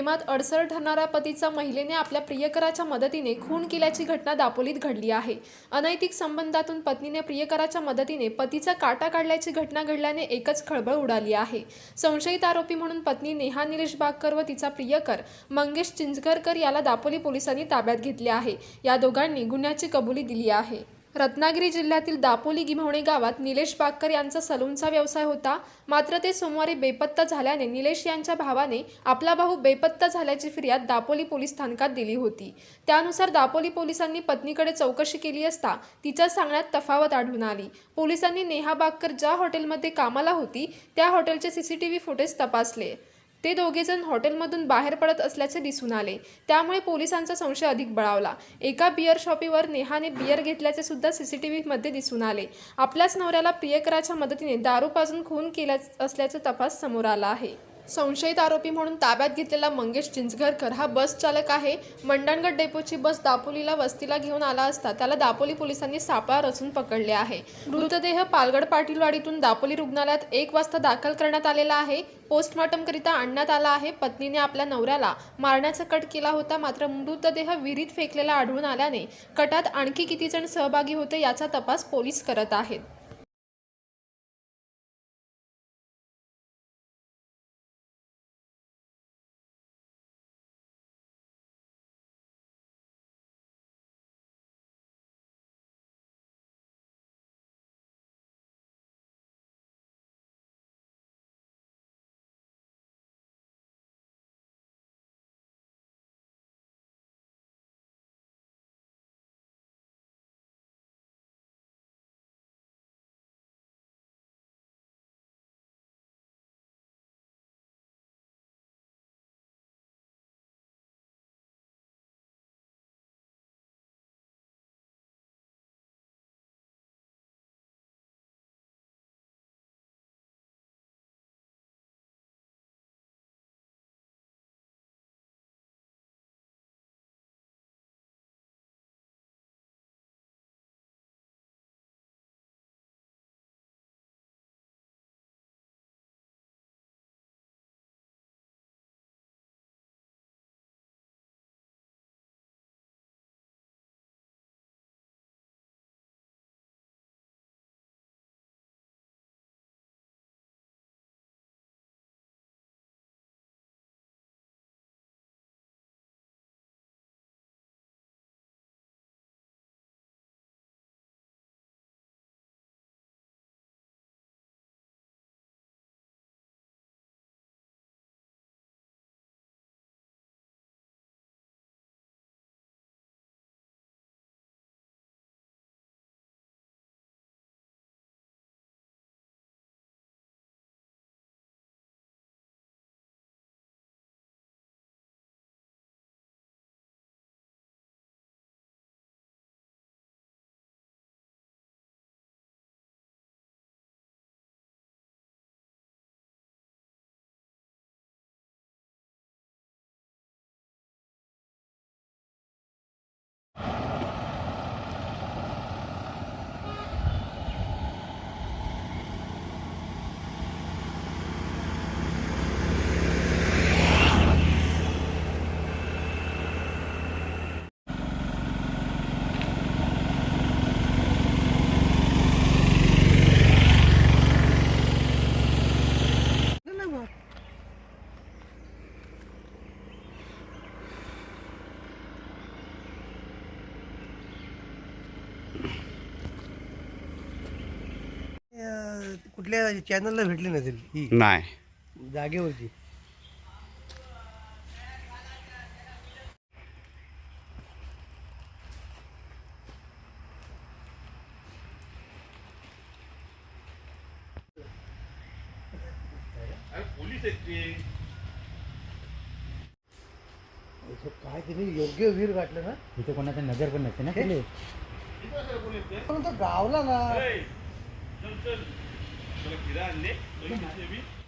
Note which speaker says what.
Speaker 1: प्रेमात अडसर ठरणाऱ्या पतीचा महिलेने आपल्या प्रियकराच्या मदतीने खून केल्याची घटना दापोलीत घडली आहे. अनैतिक संबंधातून पत्नीने प्रियकराच्या मदतीने पतीचा काटा काढल्याची घटना घडल्याने एकच खळबळ उडाली आहे. संशयित आरोपी म्हणून पत्नी नेहा निलेश बागकर व तिचा प्रियकर मंगेश चिंचघरकर याला दापोली पोलिसांनी ताब्यात घेतले आहे. या दोघांनी गुन्ह्याची कबुली दिली आहे. रत्नागिरी जिल्ह्यातील दापोली गिम्हवणे गावात निलेश बागकर यांचा सलूनचा व्यवसाय होता. मात्र ते सोमवारी बेपत्ता झाल्याने निलेश यांच्या भावाने आपला भाऊ बेपत्ता झाल्याची फिर्याद दापोली पोलीस स्थानकात दिली होती. त्यानुसार दापोली पोलिसांनी पत्नीकडे चौकशी केली असता तिच्या सांगण्यात तफावत आढळून आली. पोलिसांनी नेहा बागकर ज्या हॉटेलमध्ये कामाला होती त्या हॉटेलचे सीसीटीव्ही फुटेज तपासले. ते दोघेजण हॉटेलमधून बाहेर पडत असल्याचे दिसून आले. त्यामुळे पोलिसांचा संशय अधिक बळावला. एका बियर शॉपीवर नेहाने बिअर घेतल्याचे सुद्धा सीसीटीव्हीमध्ये दिसून आले. आपल्याच नवऱ्याला प्रियकराच्या मदतीने दारू पाजून खून केल्या असल्याचा तपास समोर आला आहे. संशयित आरोपी म्हणून ताब्यात घेतलेला मंगेश चिंचघरकर हा बस चालक आहे. मंडणगड डेपोची बस दापोलीला वस्तीला घेऊन आला असता त्याला दापोली पोलिसांनी सापळा रचून पकडले आहे. मृतदेह पालगड पाटीलवाडीतून दापोली रुग्णालयात एक वाजता दाखल करण्यात आलेला आहे. पोस्टमॉर्टमकरिता आणण्यात आला आहे. पत्नीने आपल्या नवऱ्याला मारण्याचा कट केला होता मात्र मृतदेह विहिरीत फेकलेला आढळून आल्याने कटात आणखी किती जण सहभागी होते याचा तपास पोलीस करत आहेत.
Speaker 2: कुठल्या चॅनलला भेटली नसेल ही?
Speaker 3: नाही.
Speaker 2: जागेवरची काय तिने योग्य वीर गाठलं ना?
Speaker 4: इथे कोणाचं नजर पण नसते ना तिले
Speaker 2: पण तो गावला ना.
Speaker 5: Voy a tirarle, voy a tirarle.